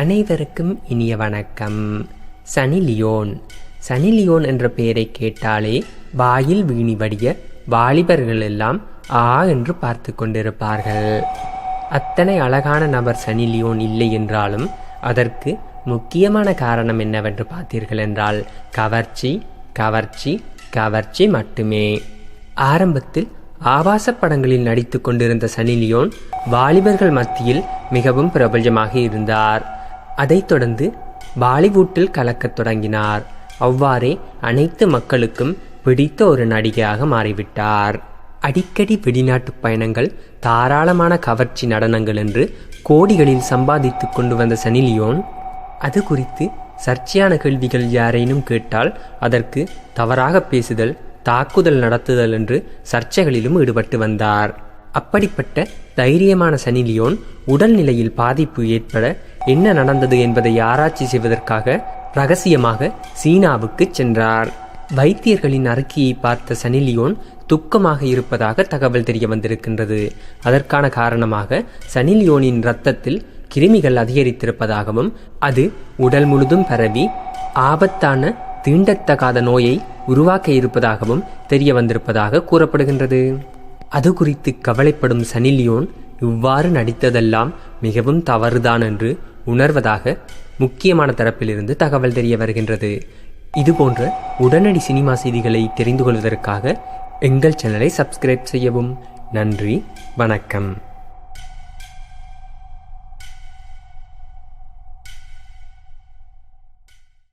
அனைவருக்கும் இனிய வணக்கம். சனி லியோன். சனி லியோன் என்ற பெயரை கேட்டாலே வாயில் வீணி வடிய வாலிபர்கள் எல்லாம் ஆ என்று பார்த்து கொண்டிருப்பார்கள். அத்தனை அழகான நபர் சனி லியோன் இல்லை என்றாலும் அதற்கு முக்கியமான காரணம் என்னவென்று பார்த்தீர்கள் என்றால் கவர்ச்சி கவர்ச்சி கவர்ச்சி மட்டுமே. ஆரம்பத்தில் ஆபாச படங்களில் நடித்துக் கொண்டிருந்த சனி லியோன் வாலிபர்கள் மத்தியில் மிகவும் பிரபலமாக இருந்தார். அதைத் தொடர்ந்து பாலிவுட்டில் கலக்கத் தொடங்கினார். அவ்வாறே அனைத்து மக்களுக்கும் பிடித்த ஒரு நடிகையாக மாறிவிட்டார். அடிக்கடி வெளிநாட்டு பயணங்கள் தாராளமான கவர்ச்சி நடனங்கள் என்று கோடிகளில் சம்பாதித்துக் கொண்டு வந்த சனி லியோன் அது குறித்து சர்ச்சையான கேள்விகள் யாரேனும் கேட்டால் அதற்கு தவறாக பேசுதல் தாக்குதல் நடத்துதல் என்று சர்ச்சைகளிலும் ஈடுபட்டு வந்தார். அப்படிப்பட்ட தைரியமான சனி லியோன் உடல்நிலையில் பாதிப்பு ஏற்பட என்ன நடந்தது என்பதை ஆராய்ச்சி செய்வதற்காக ரகசியமாக சீனாவுக்கு சென்றார். வைத்தியர்களின் அறிக்கையை பார்த்த சனி லியோன் துக்கமாக இருப்பதாக தகவல் தெரிய வந்திருக்கின்றது. அதற்கான காரணமாக சனி லியோனின் இரத்தத்தில் கிருமிகள் அதிகரித்திருப்பதாகவும் அது உடல் முழுதும் பரவி ஆபத்தான தீண்டத்தகாத நோயை உருவாக்க இருப்பதாகவும் தெரிய வந்திருப்பதாக கூறப்படுகின்றது. அது குறித்து கவலைப்படும் சனிலியோன் இவ்வாறு நடித்ததெல்லாம் மிகவும் தவறுதான் என்று உணர்வதாக முக்கியமான தரப்பிலிருந்து தகவல் தெரிய வருகின்றது. இதுபோன்ற உடனடி சினிமா செய்திகளை தெரிந்து கொள்வதற்காக எங்கள் சேனலை சப்ஸ்கிரைப் செய்யவும். நன்றி வணக்கம்.